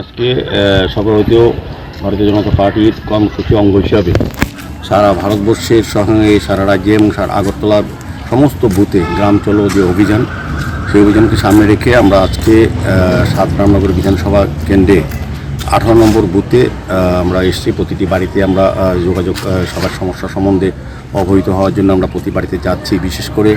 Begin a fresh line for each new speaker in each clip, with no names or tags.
আজকে সর্বভারতীয় ভারতীয় জনতা পার্টির কর্মসূচি অঙ্গ হিসাবে সারা ভারতবর্ষের সঙ্গে, সারা রাজ্যে এবং সারা আগরতলার সমস্ত বুথে গ্রাম চলো যে অভিযান, সেই অভিযানকে সামনে রেখে আমরা আজকে সাত রামনগর বিধানসভা কেন্দ্রে আঠারো নম্বর বুথে আমরা এসেছি। প্রতিটি বাড়িতে আমরা যোগাযোগ সবার সমস্যা সম্বন্ধে অবহিত হওয়ার জন্য আমরা প্রতি বাড়িতে যাচ্ছি। বিশেষ করে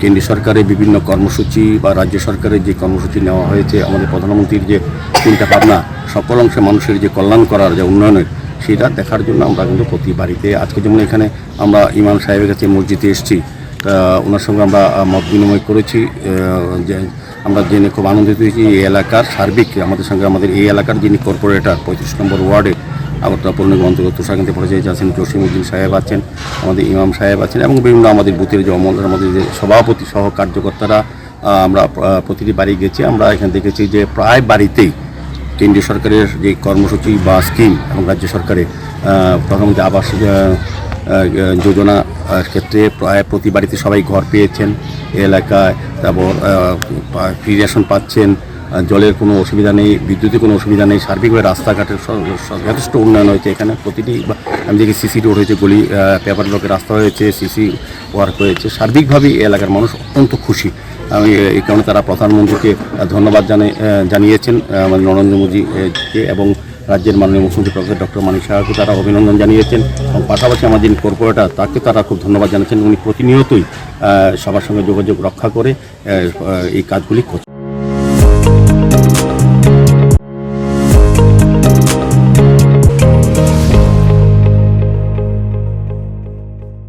কেন্দ্রীয় সরকারের বিভিন্ন কর্মসূচি বা রাজ্য সরকারের যে কর্মসূচি নেওয়া হয়েছে, আমাদের প্রধানমন্ত্রীর যে চিন্তা ভাবনা, সকল অংশে মানুষের যে কল্যাণ করার যে উন্নয়নের, সেটা দেখার জন্য আমরা কিন্তু প্রতি বাড়িতে, আজকে যেমন এখানে আমরা ইমাম সাহেবের কাছে মসজিদে এসেছি ওনার সঙ্গে আমরা মত বিনিময় করেছি যে আমরা জেনে খুব আনন্দিত হয়েছি এই এলাকার সার্বিক, আমাদের সঙ্গে আমাদের এই এলাকার যিনি কর্পোরেটর পঁয়ত্রিশ নম্বর ওয়ার্ডে আগরতলা পূর্ণিমা অন্তর্গত তুষাকান্তি পর্যায়ে আছেন জসিমুদ্দিন সাহেব আছেন, আমাদের ইমাম সাহেব আছেন এবং বিভিন্ন আমাদের বুথের যে অমল, আমাদের যে সভাপতি সহ কার্যকর্তারা আমরা প্রতিটি বাড়ি গেছি। আমরা এখানে দেখেছি যে প্রায় বাড়িতেই কেন্দ্রীয় সরকারের যে কর্মসূচি বা স্কিম এবং রাজ্য সরকারের প্রধানমন্ত্রী আবাস যোজনা ক্ষেত্রে প্রায় প্রতি বাড়িতে সবাই ঘর পেয়েছেন। এলাকায় তারপর ফ্রি রেশন পাচ্ছেন। জলের কোনো অসুবিধা নেই, বিদ্যুতের কোনো অসুবিধা নেই। সার্বিকভাবে রাস্তাঘাটের যথেষ্ট উন্নয়ন হয়েছে এখানে। প্রতিটি আমি দেখি সিসি রোড হয়েছে, গলি পেপার ব্লকের রাস্তা হয়েছে, সিসি ওয়ার্ক হয়েছে। সার্বিকভাবে এই এলাকার মানুষ অত্যন্ত খুশি। আমি এই কারণে তারা প্রধানমন্ত্রীকে ধন্যবাদ জানিয়েছেন আমাদের নরেন্দ্র মোদীকে এবং রাজ্যের মাননীয় মুখ্যমন্ত্রী প্রফেসর ডক্টর মানিক সাহাকে তারা অভিনন্দন জানিয়েছেন এবং পাশাপাশি আমার যিনি কর্পোরেটার তাকে তারা খুব ধন্যবাদ জানিয়েছেন উনি প্রতিনিয়তই সবার সঙ্গে যোগাযোগ রক্ষা করে এই কাজগুলি করছেন।